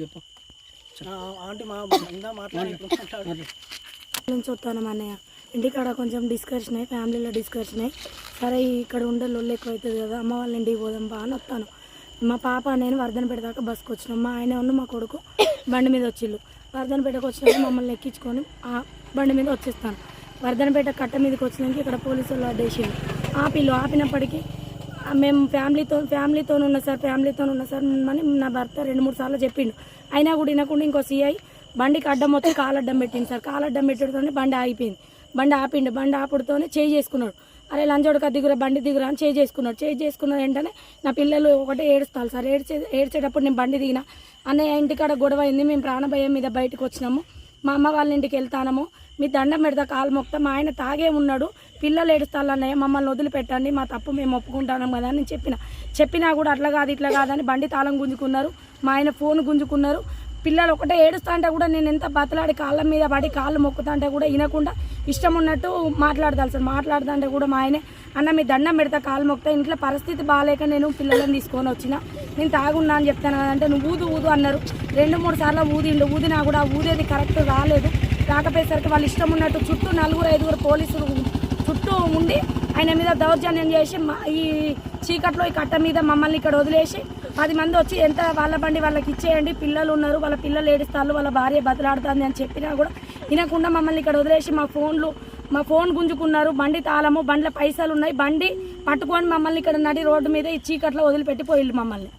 చెప్పు. ఆంటీ మా ఇందా మాట్లాడి అన్నయ్య. ఇంటికాడ కొంచెం డిస్కషన్ అయ్యి ఫ్యామిలీలో డిస్కషన్ అయ్యి సరే ఇక్కడ ఉండే లొల్లు ఎక్కువ అవుతుంది కదా అమ్మ వాళ్ళ ఇంటికి పోదాం బా అని వస్తాను. మా పాప నేను వర్ధన పెడదాకా బస్కి వచ్చినాం. మా ఆయన ఉన్న మా కొడుకు బండి మీద వచ్చిళ్ళు. వర్ధనపేటకు వచ్చినాక మమ్మల్ని ఎక్కించుకొని ఆ బండి మీద వచ్చేస్తాను. వర్ధనపేట కట్ట మీదకి వచ్చినాక ఇక్కడ పోలీసు వాళ్ళు అడ్డేసిండు ఆపిల్లు ఆపినప్పటికీ మేము ఫ్యామిలీతో ఫ్యామిలీతో ఉన్నా సార్ ఫ్యామిలీతో ఉన్న సార్ అని నా భర్త రెండు మూడు సార్లు చెప్పిండు. అయినా కూడా వినకుండా ఇంకో సీఐ బండికి అడ్డం వచ్చి కాలడ్డం పెట్టింది సార్. కాలడ్డం పెట్టడంతోనే బండి ఆగిపోయింది. బండి ఆపిండు. బండి ఆపుడుతోనే చేయి చేసుకున్నాడు. అరే లంచోడక దిగురా బండి దిగురా అని చేయి చేసుకున్నాడు. చేయి చేసుకున్న వెంటనే నా పిల్లలు ఒకటే ఏడుస్తారు సార్. ఏడ్చే ఏడ్చేటప్పుడు నేను బండి దిగిన. అన్నయ్య ఇంటికాడ గొడవ అయింది. మేము ప్రాణభయం మీద బయటకు వచ్చినాము. మా అమ్మ వాళ్ళ ఇంటికి వెళ్తానము. మీ దండం పెడతా కాలు మొక్తా. మా ఆయన తాగే ఉన్నాడు. పిల్లలు ఏడుస్తాలన్నయ్య మమ్మల్ని వదిలిపెట్టండి. మా తప్పు మేము ఒప్పుకుంటాము కదా అని చెప్పిన. చెప్పినా కూడా అట్లా కాదు ఇట్లా కాదని బండి తాళం గుంజుకున్నారు. మా ఆయన ఫోన్ గుంజుకున్నారు. పిల్లలు ఒకటే ఏడుస్తా అంటే కూడా నేను ఎంత బతలాడి కాళ్ళ మీద పడి కాళ్ళు మొక్కుతా అంటే కూడా వినకుండా ఇష్టం ఉన్నట్టు మాట్లాడతాను సార్. మాట్లాడుతా అంటే కూడా మా ఆయనే అన్న మీ దండం పెడతా కాళ్ళు మొక్తా ఇంట్లో పరిస్థితి బాగాలేక నేను పిల్లలను తీసుకొని వచ్చిన. నేను తాగున్నా అని చెప్తాను అంటే నువ్వు ఊదు ఊదు అన్నారు. రెండు మూడు సార్లు ఊదిండు. ఊదినా కూడా ఊదేది కరెక్ట్ రాలేదు. రాకపోయేసరికి వాళ్ళు ఇష్టం ఉన్నట్టు చుట్టూ నలుగురు ఐదుగురు పోలీసులు ఆయన మీద దౌర్జన్యం చేసి మా ఈ చీకట్లో ఈ కట్ట మీద మమ్మల్ని ఇక్కడ వదిలేసి పది మంది వచ్చి ఎంత వాళ్ళ బండి వాళ్ళకి ఇచ్చేయండి పిల్లలు ఉన్నారు వాళ్ళ పిల్లలు ఏడుస్తారు వాళ్ళ భార్య బతలాడుతుంది అని చెప్పినా కూడా వినకుండా మమ్మల్ని ఇక్కడ వదిలేసి మా ఫోన్లు మా ఫోన్ గుంజుకున్నారు బండి తాళము బండ్ల పైసలు ఉన్నాయి బండి పట్టుకొని మమ్మల్ని ఇక్కడ నడి రోడ్డు మీద ఈ చీకట్లో వదిలిపెట్టి పోయిళ్ళు మమ్మల్ని.